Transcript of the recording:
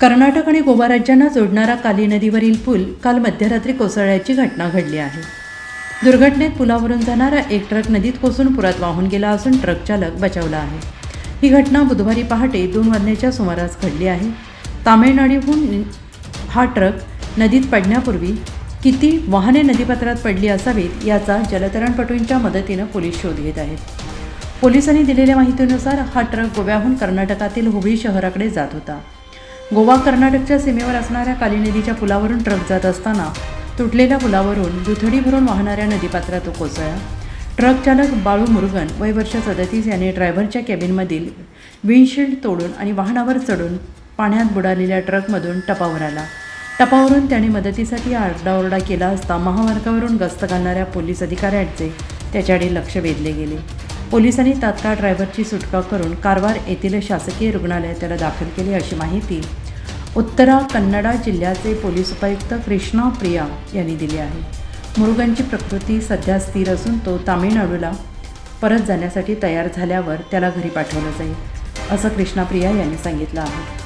कर्नाटक आणि गोवा राज्यांना जोडणारा काली नदीवरील पूल काल मध्यरात्री कोसळल्याची घटना घडली आहे. दुर्घटनेत पुलावरून जाणारा एक ट्रक नदीत कोसळून पुरात वाहून गेला असून ट्रक चालक बचावला आहे. ही घटना बुधवारी पहाटे दोन वाजण्याच्या सुमारास घडली आहे. तामिळनाडूहून हा ट्रक नदीत पडण्यापूर्वी किती वाहने नदीपात्रात पडली असावीत याचा जलतरणपटूंच्या मदतीनं पोलीस शोध घेत आहेत. पोलिसांनी दिलेल्या माहितीनुसार हा ट्रक गोव्याहून कर्नाटकातील हुबळी शहराकडे जात होता. गोवा कर्नाटकच्या सीमेवर असणाऱ्या काली नदीच्या पुलावरून ट्रक जात असताना तुटलेल्या पुलावरून दुथडी भरून वाहणाऱ्या नदीपात्रात तो कोसळला. ट्रक चालक बाळू मुरुगन वय वर्ष सदतीस याने ड्रायव्हरच्या कॅबिनमधील विंडशील्ड तोडून आणि वाहनावर चढून पाण्यात बुडालेल्या ट्रकमधून टपावर आला. टपावरून त्याने मदतीसाठी आरडाओरडा केला असता महामार्गावरून गस्त घालणाऱ्या पोलीस अधिकाऱ्यांचे त्याच्याकडे लक्ष वेधले गेले. पोलिसांनी तात्काळ ड्रायव्हरची सुटका करून कारवार येथील शासकीय रुग्णालयात त्याला दाखल केले अशी माहिती उत्तरा कन्नडा जिल्ह्याचे पोलीस उपायुक्त कृष्णा प्रिया यांनी दिली आहे. मुरुगनची प्रकृती सध्या स्थिर असून तो तामिळनाडूला परत जाण्यासाठी तयार झाल्यावर त्याला घरी पाठवलं जाईल असं कृष्णा प्रिया यांनी सांगितलं आहे.